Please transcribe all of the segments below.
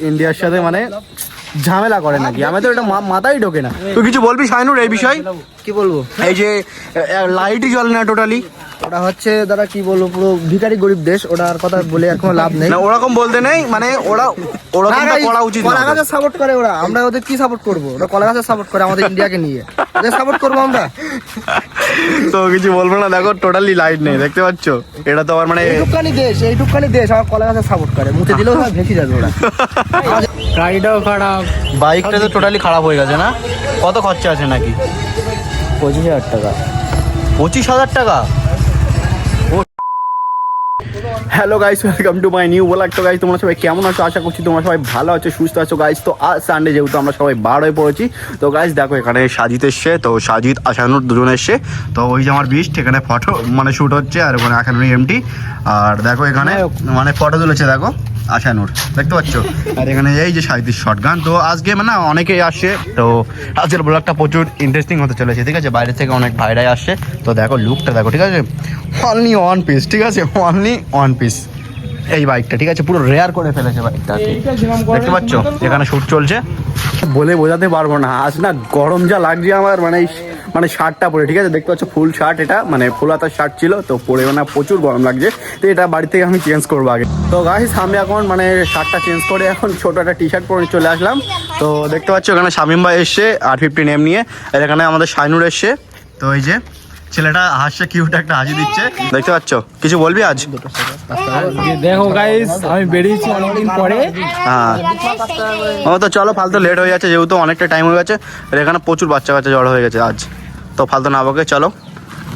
ইন্ডিয়ার সাথে মানে ঝামেলা করে নাকি? আমাদের এটা মা- মাথায় ঢোকে না। তুই কিছু বলবি শাইনুর এই বিষয়? কি বলব? এই যে লাইটই জ্বলে না টোটালি ওটা হচ্ছে দাদা কি বলব পুরো ভিখারি গরিব দেশ ওটার কথা বলে আর কোনো লাভ নেই। না ওরকম বলতে নেই মানে ওরা ওরকম করা উচিত কলা না গাছের সাপোর্ট করে ওরা। আমরা ওদের কি সাপোর্ট করব? ওরা কলা গাছের সাপোর্ট করে আমাদের ইন্ডিয়াকে নিয়ে। ওদের সাপোর্ট করব আমরা? তো কিছু বলব না দেখো টোটালি লাইট নেই দেখতে পাচ্ছ? এটা তো আবার মানে এইটুকখানি দেশ এইটুকখানি দেশ আমার কলা গাছের সাপোর্ট করে। মুছে দিলেও ভেসে যাবে ওরা। গাড়িটাও খারাপ। বাইকটা তো টোটালি খারাপ হয়ে গেছে না? কত খরচা আছে নাকি? পঁচিশ হাজার টাকা। পঁচিশ হাজার টাকা? Hello guys welcome to my new blog তো গাইস তোমরা সবাই কেমন আছো? আশা করছি তোমরা সবাই ভালো আছো সুস্থ আছো। গাইস তো আজ সানডে যেহেতু আমরা সবাই বার হয়ে পড়েছি তো গাইস দেখো এখানে সাজিদ এসছে তো সাজিদ আশানুর দুজন এসছে। তো ওই যে আমার বিষ্ট এখানে ফটো মানে শ্যুট হচ্ছে আর ওখানে আশানুর এমটি আর দেখো এখানে মানে ফটো তুলেছে দেখো। আশানুর, দেখতে পাচ্ছ? আর এখানে এই যে সাহিত্যের শর্ট গান তো আজকে মানে অনেকেই আসছে তো আজকের ব্লগটা প্রচুর ইন্টারেস্টিং হতে চলেছে, ঠিক আছে? বাইরে থেকে অনেক ভাইরাই আসছে তো দেখো লুকটা দেখো, ঠিক আছে? অনলি ওয়ান পিস ঠিক আছে? অনলি ওয়ান পিস এই বাইকটা ঠিক আছে? পুরো রেয়ার করে ফেলেছে বাইকটা দেখতে পাচ্ছ? এখানে শুট চলছে। বলে বোঝাতে পারব না, আজ না গরম যা লাগছে আমার মানে মানে শার্টটা পরে ঠিক আছে? দেখতে পাচ্ছ ফুল শার্ট এটা মানে ফুল হাতার শার্ট ছিল তো পরে না প্রচুর গরম লাগছে। তো এটা বাড়ি থেকে আমি চেঞ্জ করব আগে। তো গাইস আমি এখন মানে শার্টটা চেঞ্জ করে এখন ছোট একটা টি শার্ট পরে চলে আসলাম। তো দেখতে পাচ্ছ এখানে শামিম ভাই এসছে আর ফিফটিন এম নিয়ে আর এখানে আমাদের শাইনুর এসছে। তো এই যে ছেলেটা হাসছে কিউট একটা হাসি দিচ্ছে। দেখতে পাচ্ছ? কিছু বলবি আজ? দেখো গাইস আমি বেরিয়েছি অনেকদিন পরে। হ্যাঁ। ও তো চলো ফালতু লেট হয়ে যাচ্ছে যেহেতু অনেকটা টাইম হয়ে গেছে আর এখানে প্রচুর বাচ্চা কাচ্চা জড়ো হয়ে গেছে আজ। তো ফালতু না বকে চলো।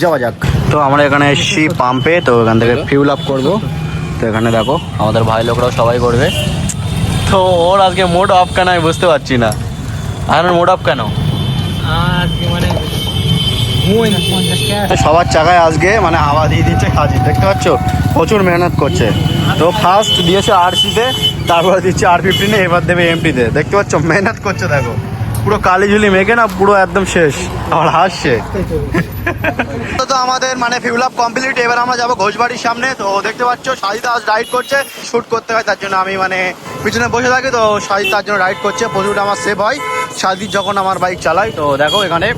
যাওয়া যাক। তো আমরা এখানে এসেছি পাম্পে তো এখান থেকে ফিউল আপ করব। তো এখানে দেখো আমাদের ভাই লোকরাও সবাই করবে। তো ওর আজকে মোড অফ কেন আমি বুঝতে পারছি না। আর মোড অফ কেন? মানে সবার চাকায় আজকে মানে হাওয়া দিয়ে দিচ্ছে কাজে দেখতে পাচ্ছ? প্রচুর মেহনত করছে। তো ফার্স্ট দিয়েছে আর সিতে তারপরে দিচ্ছে আর ফিফটিনে এবার দেবে এমটিতে দেখতে পাচ্ছ? মেহনত করছে দেখো। পুরো কালি ঝুলি মেখে না পুরো একদম শেষ। আমার হাসছে। তো আমাদের মানে ফিউল আপ কমপ্লিট এবার আমরা যাব ঘোষবাড়ির সামনে। তো দেখতে পাচ্ছ, সাজিদা আজ রাইড করছে শ্যুট করতে হয়, তার জন্য আমি মানে পিছনে বসে থাকি, তো সাজিদ তার জন্য রাইড করছে প্রচুর আমার সেভ হয়। সাজিদ যখন আমার বাইক চালাই তো দেখো এখানে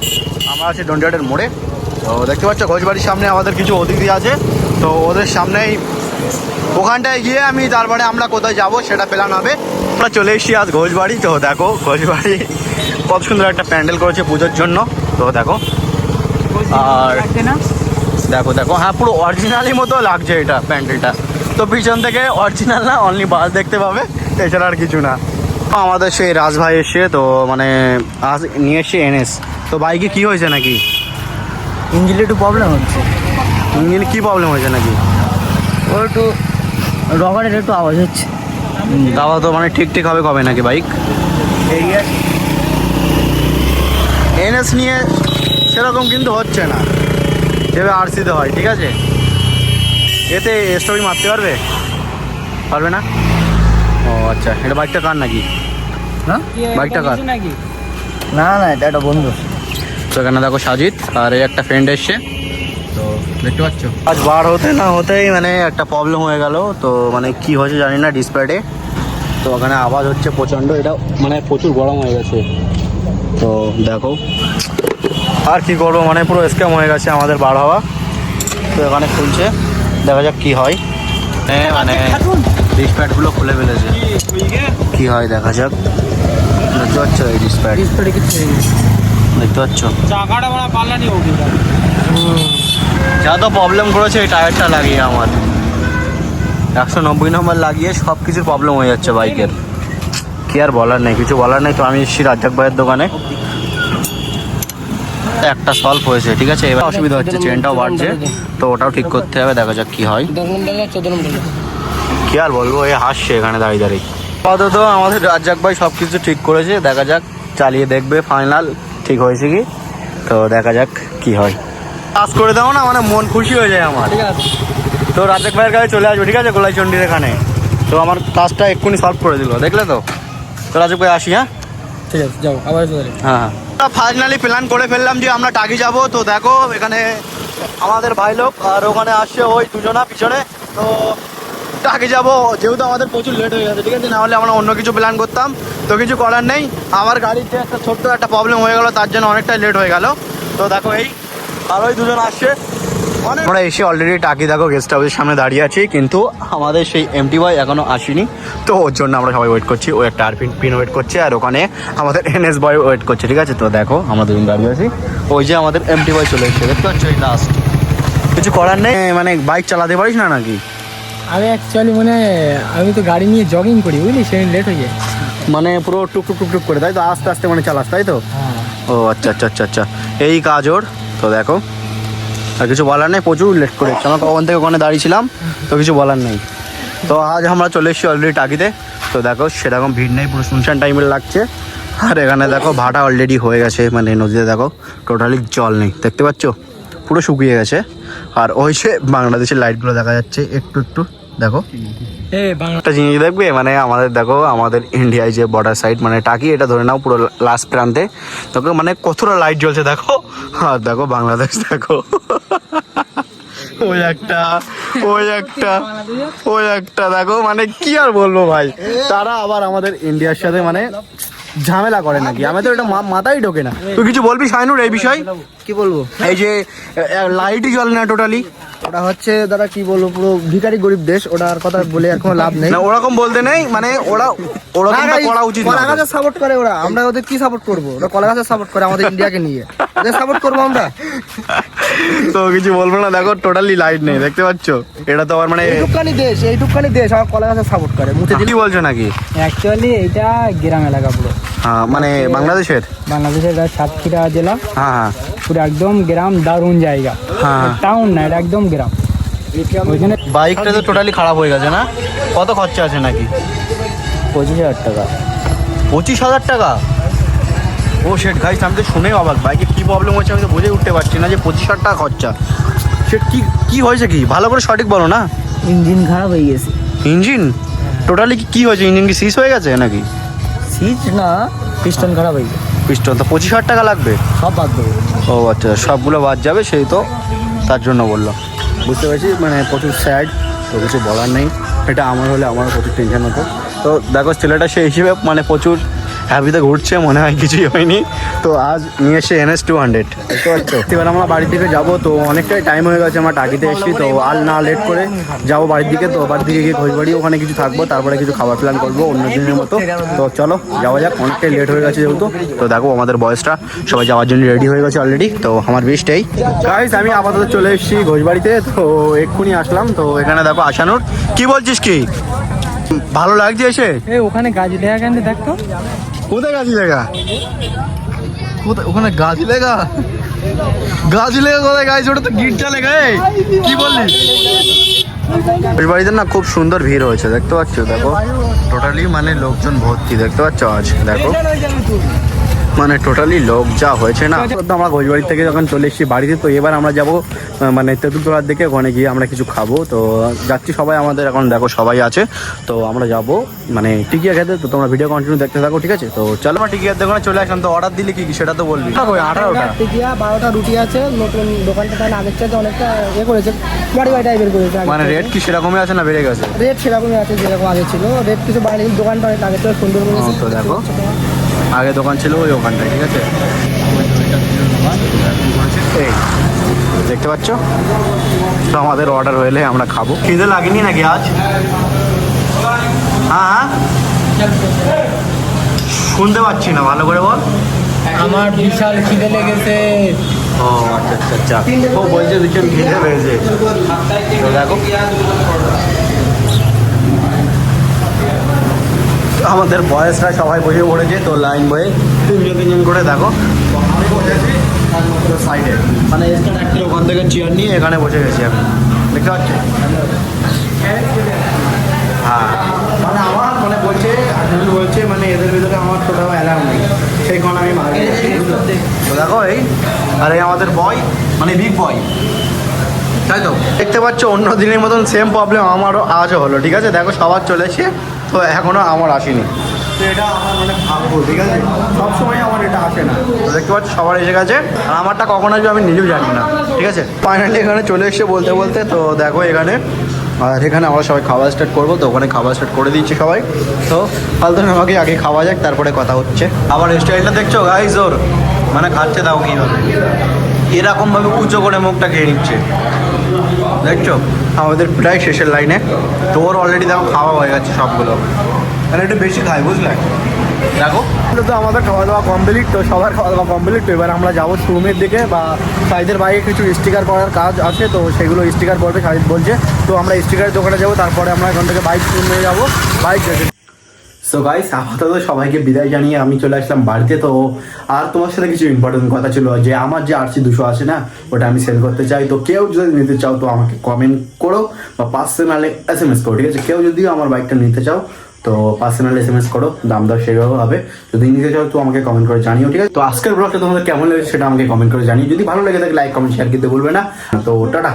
আমরা আছি ডন্ডিয়াটের মোড়ে। তো দেখতে পাচ্ছ, ঘোষবাড়ির সামনে আমাদের কিছু অতিথি আছে। তো ওদের সামনেই ওখানটায় গিয়ে আমি তারপরে আমরা কোথায় যাব সেটা প্ল্যান হবে। আমরা চলে এসেছি আজ ঘোষবাড়ি। তো দেখো ঘোষবাড়ি কত সুন্দর একটা প্যান্ডেল করেছে পুজোর জন্য। তো দেখো আর দেখো দেখো হ্যাঁ পুরো অরিজিনালি মতো লাগছে এটা প্যান্ডেলটা। তো পিছন থেকে অরিজিনাল না অনলি বাস দেখতে পাবে এছাড়া আর কিছু না। আমাদের সেই রাজভাই এসে তো মানে আজ নিয়ে এসছে এনএস। তো বাইকে কি হয়েছে নাকি? ইঞ্জিনে একটু প্রবলেম হচ্ছে। ইঞ্জিনে কি প্রবলেম হয়েছে নাকি? ও একটু রবারের একটু আওয়াজ হচ্ছে। দাওয়া তো মানে ঠিক ঠিক হবে কবে নাকি বাইক? এনএস নিয়ে সেরকম কিন্তু হচ্ছে না। যেভাবে আরসিতে হয় ঠিক আছে? এতে স্টোরি মারতে পারবে? পারবে না? ও আচ্ছা। এটা বাইকটা কার নাকি? হ্যাঁ? বাইকটা কার? নাকি? না না এটা একটা বন্ধু তো এখানে দেখো সাজিদ আর এই একটা ফ্রেন্ড এসছে। দেখতে পাচ্ছ? আজ বার হতে না হতেই মানে একটা প্রবলেম হয়ে গেল। তো মানে কি হয়েছে জানি না ডিসপ্লেতে তো ওখানে আওয়াজ হচ্ছে প্রচণ্ড এটা মানে প্রচুর গরম হয়ে গেছে। তো দেখো আর কি করব? মানে পুরো স্ক্যাম হয়ে গেছে আমাদের বার হওয়া। তো এখানে খুলছে দেখা যাক কি হয়। মানে ডিসপ্যাডগুলো খুলে ফেলেছে। কি হয় দেখা যাক। দেখতে পাচ্ছ এই ডিসপ্যাড দেখতে পাচ্ছ? চাকাটা বড় পাল্লা নিয়ে যা তো প্রবলেম করেছে এই টায়ারটা লাগিয়ে আমার। একশো নব্বই নম্বর লাগিয়ে সব কিছুর প্রবলেম হয়ে যাচ্ছে বাইকের কি আর বলার নেই কিছু বলার নেই তো আমি এসেছি রাজ্জাক ভাইয়ের দোকানে। একটা সলভ হয়েছে ঠিক আছে? এবার অসুবিধা হচ্ছে চেনটাও বাড়ছে তো ওটাও ঠিক করতে হবে দেখা যাক কি হয়। কি আর বলব এ হাসছে এখানে দাঁড়িয়ে দাঁড়িয়ে। আপাতত আমাদের রাজ্জাক ভাই সব কিছু ঠিক করেছে দেখা যাক চালিয়ে দেখবে ফাইনাল ঠিক হয়েছে কি? তো দেখা যাক কি হয়। কাজ করে দাও না মানে মন খুশি হয়ে যায় আমার। ঠিক আছে। তো রাজ্জাক ভাইয়ের কাছে চলে আসবে ঠিক আছে? গোলাইচন্ডির এখানে। তো আমার কাজটা এক্ষুনি সলভ করে দিল দেখলে তো? তো রাজ্জাক ভাই আসি হ্যাঁ? ঠিক আছে যাও আবার হ্যাঁ হ্যাঁ। ফাইনালি প্ল্যান করে ফেললাম যে আমরা টাকি যাব। তো দেখো এখানে আমাদের ভাই লোক আর ওখানে আসছে ওই দুজনা পিছনে। তো টাকে যাব যেহেতু আমাদের প্রচুর লেট হয়ে গেছে ঠিক আছে? নাহলে আমরা অন্য কিছু প্ল্যান করতাম তো কিছু করার নেই। আমার গাড়িতে একটা ছোট্ট একটা প্রবলেম হয়ে গেল তার জন্য অনেকটাই লেট হয়ে গেল। তো দেখো এই আর ওই দুজন আসছে। আমরা এসে অলরেডি টাকি দেখো গেস্ট হাউসের সামনে দাঁড়িয়ে আছি কিন্তু আমাদের সেই এমটি বয় এখনও আসেনি। তো ওর জন্য আমরা সবাই ওয়েট করছি ও একটা আরপিন পিন ওয়েট করছে আর ওখানে আমাদের এনএস বয় ওয়েট করছে ঠিক আছে? তো দেখো আমরা দুজন দাঁড়িয়ে আছি। ওই যে আমাদের এমটি বয় চলে এসেছে দেখতে পাচ্ছ এই লাস্ট কিছু করার নেই? মানে বাইক চালাতে পারিস না নাকি? আমি অ্যাকচুয়ালি মানে আমি তো গাড়ি নিয়ে জগিং করি বুঝলি? সেই লেট হয়ে যায়। মানে পুরো টুক টুক টুক টুক করে তাই তো? আস্তে আস্তে মানে চালাস তাই তো? হ্যাঁ। ও আচ্ছা আচ্ছা আচ্ছা আচ্ছা। এই কাজ ওর তো দেখো। আর কিছু বলার নেই প্রচুর লেট করে। আমরা কখন থেকে ওখানে দাঁড়িয়েছিলাম তো কিছু বলার নেই। তো আজ আমরা চলে এসেছি অলরেডি টাকিতে। তো দেখো সেরকম ভিড় নেই পুরো শুনশান টাইমের লাগছে। আর এখানে দেখো ভাটা অলরেডি হয়ে গেছে মানে নদীতে দেখো টোটালি জল নেই। দেখতে পাচ্ছ? পুরো শুকিয়ে গেছে। আর ওই সে বাংলাদেশের লাইটগুলো দেখা যাচ্ছে একটু একটু। দেখো। একটা জিনিস দেখবে মানে আমাদের দেখো আমাদের ইন্ডিয়ায় যে বর্ডার সাইড মানে টাকি এটা ধরে নাও পুরো লাস্ট প্রান্তে। দেখো মানে কতটা লাইট জ্বলছে দেখো। আর দেখো বাংলাদেশ দেখো। ওই একটা ওই একটা ওই একটা দেখো মানে কি আর বলব ভাই। তারা আবার আমাদের ইন্ডিয়ার সাথে মানে ঝামেলা করে নাকি? আমি তো এটা মা- মাথায় ঢোকে না। তুই কিছু বলবি শাইনুর এই বিষয়? কি বলব? এই যে লাইটই জ্বলে না টোটালি ওটা হচ্ছে দাদা কি বলব পুরো ভিখারি গরিব দেশ ওটার কথা বলে আর কোনো লাভ নেই। না ওরকম বলতে নেই মানে ওরা ওরকম করা উচিত কলা না গাছের সাপোর্ট করে ওরা। আমরা ওদের কি সাপোর্ট করব? ওরা কলা গাছের সাপোর্ট করে আমাদের ইন্ডিয়াকে নিয়ে। ওদের সাপোর্ট করব আমরা। তো কিছু বলব না দেখো টোটালি লাইট নেই দেখতে পাচ্ছ? এটা তো আবার মানে এইটুকখানি দেশ এইটুকখানি দেশ আমার কলা গাছের সাপোর্ট করে মুতে দিলে। কি বলছো নাকি? অ্যাকচুয়ালি এটা গ্রাম এলাকা পুরো। হ্যাঁ মানে বাংলাদেশের? বাংলাদেশের সাতক্ষীরা জেলা। হ্যাঁ হ্যাঁ। পুরো একদম গ্রাম দারুণ জায়গা। হ্যাঁ। টাউন না এটা একদম গ্রাম। ওইখানে বাইকটা তো টোটালি খারাপ হয়ে গেছে না? কত খরচা আছে নাকি? পঁচিশ হাজার টাকা। পঁচিশ হাজার টাকা? ও সেট গাইস আমি তো শুনে অবাক। বাইকে কী প্রবলেম হচ্ছে আমি তো বুঝে উঠতে পারছি না যে পঁচিশ হাজার টাকা খরচা। সেট কী কী হয়েছে কি? ভালো করে সঠিক বলো না? ইঞ্জিন খারাপ হয়ে গেছে। ইঞ্জিন টোটালি কি হয়েছে? ইঞ্জিন কি সিজ হয়ে গেছে নাকি? সিট না পিস্টন খারাপ হয়ে গেছে। পিস্টন তো পঁচিশ হাজার টাকা লাগবে? সব বাদ দেবো। ও আচ্ছা সবগুলো বাদ যাবে সেই তো তার জন্য বললাম। বুঝতে পেরেছি মানে প্রচুর স্যাড তো কিছু বলার নেই। এটা আমার হলে আমারও প্রচুর টেনশন হতো। তো দেখো ছেলেটা সেই হিসেবে মানে প্রচুর হ্যাপিতে ঘুরছে, মনে হয় কিছুই হয়নি। তো আজ নিয়ে এসে এনএস টু হান্ড্রেড এবার আমরা বাড়ির দিকে যাব, তো অনেকটাই টাইম হয়ে গেছে, আমরা টাকিতে এসেছি, তো আর না লেট করে যাব বাড়ির দিকে, তো বাড়ির দিকে গিয়ে খোঁজবাড়ি ওখানে কিছু থাকব, তারপরে কিছু খাবার প্ল্যান করব অন্য দিনের মতো। তো চলো, যাওয়া যাক, অনেকটাই লেট হয়ে গেছে যেহেতু। তো দেখো আমাদের বয়সটা, সবাই যাওয়ার জন্য রেডি হয়ে গেছে অলরেডি তো আমার বেস্টটাই গাইস আমি আপাতত চলে এসেছি ঘোষবাড়িতে তো এক্ষুনি আসলাম, তো এখানে দেখো আসানোর কি বলছিস কি? ভালো লাগছে এসে? ওখানে গাছ দেখা কেন দেখতো কোথায় গাছি লেগা? কোথায় ওখানে গাছি লেগা? গাছি লেগা কোথায় গাছ? ওটা তো গিটটা লেগা কি বললি? ওই বাড়িতে না খুব সুন্দর ভিড় হয়েছে, দেখতে পাচ্ছ? দেখো টোটালি মানে লোকজন ভর্তি, দেখতে পাচ্ছ আজ? দেখো। মানে টোটালি লোক যা হয়েছে না। তো আমরা ঘোষবাড়ি থেকে যখন চলে এসেছি বাড়িতে তো এবার আমরা যাব মানে তেঁতুলতলার দিকে। ওখানে গিয়ে আমরা কিছু খাব। তো যাচ্ছি সবাই আমাদের এখন দেখো সবাই আছে। তো আমরা যাব মানে টিকিয়া খেতে। তো তোমরা ভিডিও কন্টিনিউ দেখতে থাকো ঠিক আছে? তো চলো আমরা টিকিয়ার দোকানে চলে আসলাম। তো অর্ডার দিলে কি কি? সেটা তো বলবি। আঠারোটা। টিকিয়া বারোটা রুটি আছে। নতুন দোকানটা তাহলে আগের চাইতে অনেকটা ইয়ে করেছে। বাড়ি বাড়ি টাইপের করেছে মানে রেট কি সেরকমই আছে না বেড়ে গেছে? রেট সেরকমই আছে যেরকম আগে ছিল। রেট কিছু বাড়ি দোকানটা অনেক আগের থেকে সুন্দর করেছে। তো দেখো। আগে দোকান ছিল ওই ওখানটায় ঠিক আছে? এই, দেখতে পাচ্ছ? তো আমাদের অর্ডার হলে আমরা খাব। খিদে লাগেনি নাকি আজ? হ্যাঁ হ্যাঁ? শুনতে পাচ্ছি না ভালো করে বল। আমার বিশাল খিদে লেগেছে। ও আচ্ছা আচ্ছা আচ্ছা। ও বলছে ভীষণ খিদে পেয়েছে। দেখো। আমাদের বয়সরা সবাই বসে পড়েছে, তো লাইন বয়ে তিনজন তিনজন করে দেখো। আমি বসেছি সাইডে মানে এসটা একটা ওখান থেকে চেয়ার নিয়ে এখানে বসে গেছি আমি। দেখতে পাচ্ছি? হ্যাঁ। মানে আমার মানে বলছে আসামি বলছে মানে এদের ভিতরে আমার কোথাও অ্যালাউ নেই। সেই কারণে আমি মার দেখো এই, আর এই আমাদের বয় মানে বিগ বয় তাই তো? দেখতে পাচ্ছ, অন্য দিনের মতন সেম প্রবলেম আমারও আজও হলো, ঠিক আছে? দেখো, সবার চলেছে তো এখনও আমার আসেনি। তো এটা আমার মানে ভাগ্য ঠিক আছে? সবসময় আমার এটা আসে না। তো দেখতে পাচ্ছি সবার এসে গেছে। আর আমারটা কখন আসবে আমি নিজেও জানি না ঠিক আছে? ফাইনালি এখানে চলে এসে বলতে বলতে তো দেখো এখানে। আর এখানে আমরা সবাই খাওয়া স্টার্ট করব তো ওখানে খাওয়া স্টার্ট করে দিচ্ছে সবাই। তো ফালতু আমাকে আগে খাওয়া যাক তারপরে কথা হচ্ছে। আবার স্টাইলটা দেখছ? গাইজ ওর মানে খাচ্ছে দাও কীভাবে এরকমভাবে উঁচু করে মুখটা খেয়ে নিচ্ছে। দেখছ? আমাদের প্রায় শেষের লাইনে। তো ওর অলরেডি দেখো খাওয়া হয়ে গেছে সবগুলো। মানে একটু বেশি খাই, বুঝলে? দেখো। তো আমাদের খাওয়া দাওয়া কমপ্লিট তো সবার খাওয়া দাওয়া কমপ্লিট তো এবার আমরা যাব শোরুমের দিকে বা সাইদের বাইরে কিছু স্টিকার করার কাজ আছে, তো সেগুলো স্টিকার করবে সাইদ বলছে। তো আমরা স্টিকারের দোকানে যাব, তারপরে আমরা এখান থেকে বাইক নিয়ে যাব। বাইক সো গাইস আপাতত সবাইকে বিদায় জানিয়ে আমি চলে আসলাম বাড়িতে। তো আর তোমার সাথে কিছু ইম্পর্টেন্ট কথা ছিল যে আমার যে আরসি দুশো আছে না, ওটা আমি সেল করতে চাই। তো কেউ যদি নিতে চাও, তো আমাকে কমেন্ট করো বা পার্সোনালে এস এম এস করো, ঠিক আছে? কেউ যদি আমার বাইকটা নিতে চাও, তো পার্সোনাল এস এম এস করো, দাম দর সেভাবে হবে। যদি নিতে চাও, তো আমাকে কমেন্ট করে জানিও, ঠিক আছে? তো আজকের ব্লগটা তোমাদের কেমন লেগেছে সেটা আমাকে কমেন্ট করে জানিও। যদি ভালো লেগে থাকে লাইক কমেন্ট শেয়ার করতে বলবে না। তো টাটা।